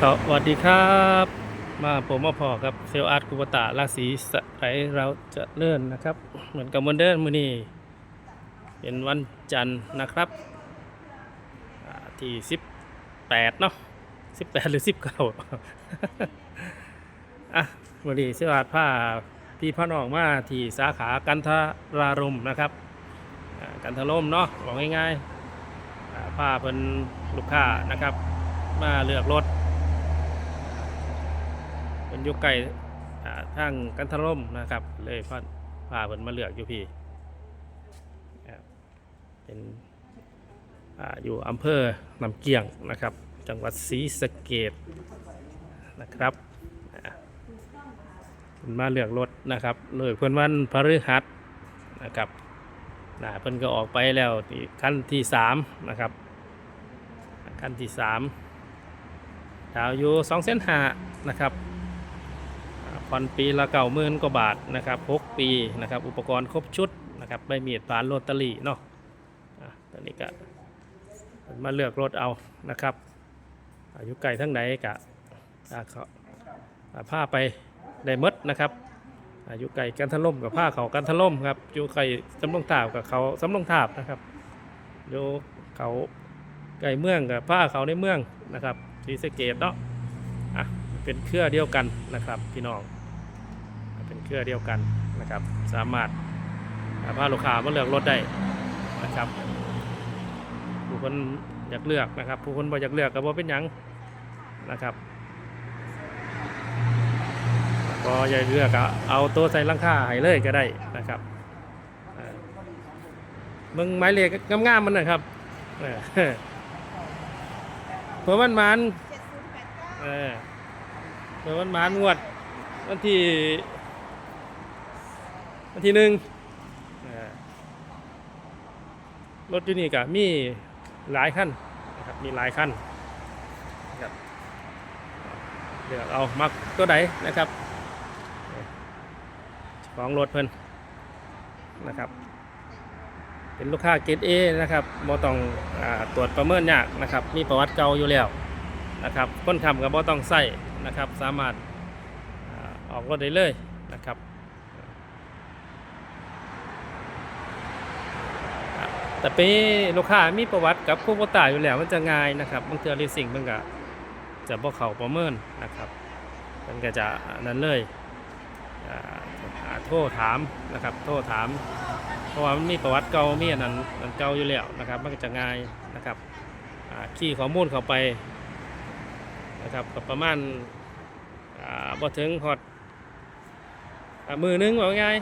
สวัสดีครับ มาผมมาพอกับเซลอาร์ตกุปตะราศีสไลเราจะเลื่อนนะครับ เหมือนกับวันเดิมมือนี้เป็นวันจันทร์นะครับอ่าที่18เนาะ18หรือ19อะวันนี้เซลอาร์ตพาพี่พ่อน้องมาที่สาขากันทรารมนะครับกันทรลมเนาะบอกง่ายๆอ่าเป็นลูกค้านะครับมาเลือกรถ อยุคไก่ทางกันทร่มนะครับ เลยพาพาเพิ่นมาเลือกอยู่พี่ครับเป็นออยู่อำเภอลำเกียงนะครับ จังหวัดศรีสะเกดนะครับเพิ่นมาเลือกรถนะครับเลยเพิ่นวันพฤหัสนะครับนะเพิ่นก็ออกไปแล้วที่ขั้นที่สามนะครับขั้นที่สามดาวอยู่สองเส้นหานะครับ ผ่อนปีละเก่าหมื่นกว่าบาทนะครับหกปีนะครับอุปกรณ์ครบชุดนะครับใบมีดฝานโรตารี่เนาะอะตอนนี้ก็มาเลือกรถเอานะครับอายุไก่ทั้งไหนกะเขาผ้าไปได้มดนะครับอายุไก่กันทะล่มกับผ้าเขากันทะล่มครับอยู่ไก่สำลงทาบกับเขาสำลงทาบนะครับอยู่เขาไก่เมืองกับผ้าเขาในเมืองนะครับศรีสเกดเนาะอะเป็นเครือเดียวกันนะครับพี่น้อง เป็นเครือเดียวกันนะครับ สามารถพาลูกค้ามาเลือกรถได้นะครับ ผู้คนอยากเลือกนะครับ ผู้คนบ่อยากเลือกก็บ่เป็นหยังนะครับก็อยากเลือกก็เอาตัวใส่ลังคาให้เลยก็ได้นะครับเอ่องไม้เหล็กงามๆมันนะครับเออเพื่อมันมันเออเมื่อวันมานงวดวันที่ วันที่หนึ่งรถอยู่นี่ก็มีหลายขั้นนะครับมีหลายขั้นนะครับเดี๋ยวเอามักตัวไหนนะครับของรถเพิ่นนะครับ เป็นลูกค้าเกรดเอนะครับบ่ต้องอตรวจประเมินยากนะครับ มีประวัติเก่าอยู่แล้วนะครับคนขับกับบ่ต้องใส่นะครับ สามารถออกรถได้เลยนะครับอ่า แต่เปีลูกค้ามีประวัติกับคู่โบตาอยู่แล้วมันจะง่ายนะครับบางเทือรีสิ่งมันก็จะบ่เขาประเมินนะครับมันก็จะนั้นเลยอ่าโทรถามนะครับโทรถาม เพราะว่ามันมีประวัติเก่ามีอันนั้นอันเก่าอยู่แล้วนะครับ มันก็จะง่ายนะครับขี้ข้อมูลเข้าไปนะครับประมาณอ่าบ่ถึงฮอดอ่ามือหนึงว่าง่าย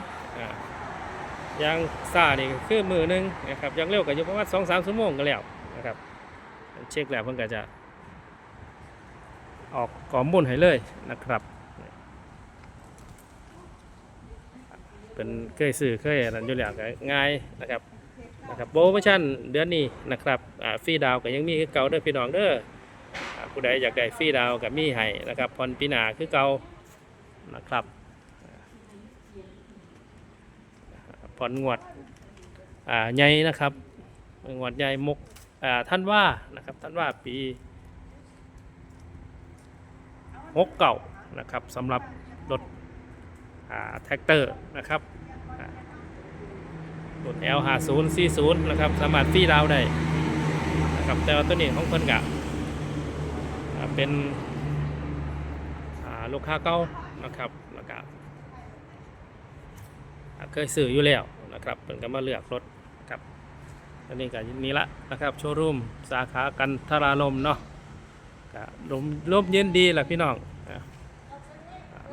อย่างซ่านี่คือมือหนึงนะครับอย่างเร็วก็อยู่ประมาณ2 3ชั่วโมงก็แล้วนะครับเช็คแล้วเพิ่นก็จะ ออกข้อมูลให้เลยนะครับเป็นเคยซื้อเคยนนั้นอยู่แล้วก็ง่ายนะครับนะครับโปรโมชั่นเดือนนี้นะครับฟรีดาวก็ยังมีคือเก่าเด้อพี่น้องเด้อผู้ใดอยากได้ฟรีดาวกับมีให้นะครับพรปีนาคือเก่านะครับผ่ อนงวดอ่าใหญ่นะครับงวดใหญ่มกอ่าท่านว่านะครับท่านว่าปีหกเก่านะครับสำหรับรถอ่าแท็กเตอร์นะครับอ่ารถ L 5 0 4 0นะครับสามารถฟรีดาวได้นะครับแต่ว่าตัวนี้ของเพิ่นกะเป็นลูกค้าเก่านะครับแล้วก็อ่าเคยซื้ออยู่แล้ว นะครับเป็นก็มาเลือกรถครับอันนี้ก็นี่ละนะครับโชว์รูมสาขากันทรารมเนาะก็ลมลมเย็นดีแหละพี่น้อง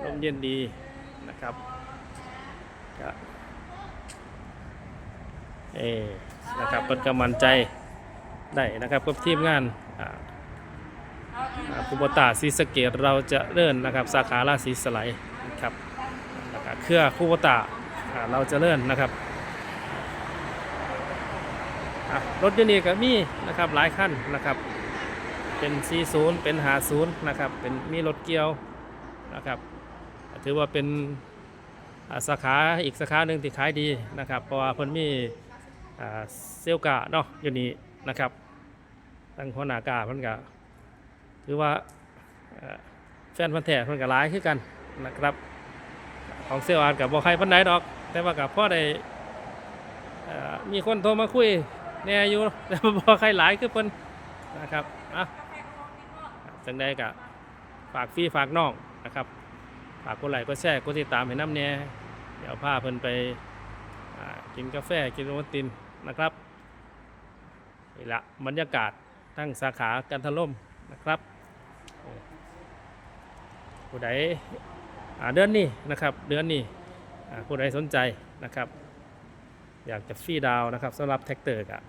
ลมเย็นดีนะครับก็เออนะครับเป็นกำมันใจได้นะครับกับทีมงานคูโบตาซีสเกตเราจะเลื่อนนะครับสาขาราศีสไลด์นะครับเครือคูโบตาเราจะเลื่อนนะครับ อะรถยนต์นี่ก็มีนะครับหลายคันนะครับ เป็น 40 เป็น 50 นะครับ เป็นมีรถเกียวนะครับ ถือว่าเป็นสาขาอีกสาขาหนึ่งที่ขายดีนะครับเพราะว่าเพิ่นมีเซลกาเนาะอยู่นี่นะครับตั้งหัวหน้ากาเพิ่นก็ถือว่าแฟนพันธ์แท้เพิ่นก็หลายคือกันนะครับ ของเซลอาร์กับบ่ใครปานใดดอก แต่ว่ากับพ่อได้มีคนโทรมาคุย แหน่อยู่แต่บ่ใครหลายคือเพิ่นนะครับอะจังใดก็ฝากพี่ฝากน้องนะครับ ฝากกดไลค์กดแชร์กดติดตามให้น้ำเนี่ยเดี๋ยวพาเพิ่นไปกินกาแฟกินโอวัลตินนะครับนี่ละบรรยากาศทั้งสาขากันทล่มนะครับผู้ใดเดือนนี้นะครับ เดือนนี้ผู้ใดสนใจนะครับ อยากจะฟรีดาวนะครับสำหรับแท็กเตอร์กะ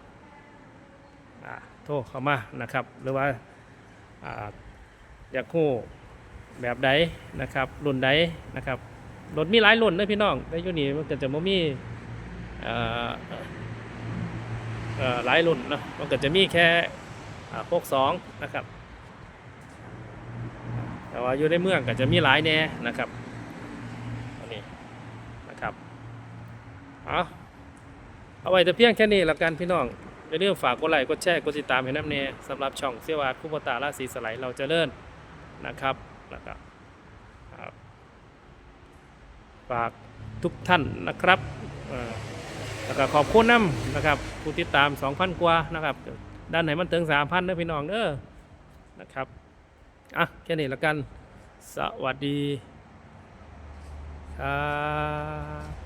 โทรเข้ามานะครับ หรือว่าอาอยากคู่แบบใดนะครับรุ่นใดนะครับรถมีหลายรุ่นนะพี่น้องในยุคนี้มันก็จะบ่มีหลายรุ่นเนาะมันก็จะมีแค่พวกสองนะครับ แต่ว่าอยู่ในเมืองก็จะมีหลายแน่นะครับอันนี้นะครับ เอา เอาไว้แต่เพียงแค่นี้ละกันพี่น้องอย่าลืมฝากกดไลค์กดแชร์กดติดตามให้น้ำเนสำหรับช่องเสียวาดคุปตาราศีสไลเราจะเลิ่นนะครับแล้วก็อ่าฝากทุกท่านนะครับแล้วก็ขอบคุณน้ำนะครับผู้ติดตาม 2,000 กว่านะครับ ด้านไหนมันถึง 3,000เด้อพี่น้องเด้อนะครับอะแค่นี้ละกัน สวัสดีครับ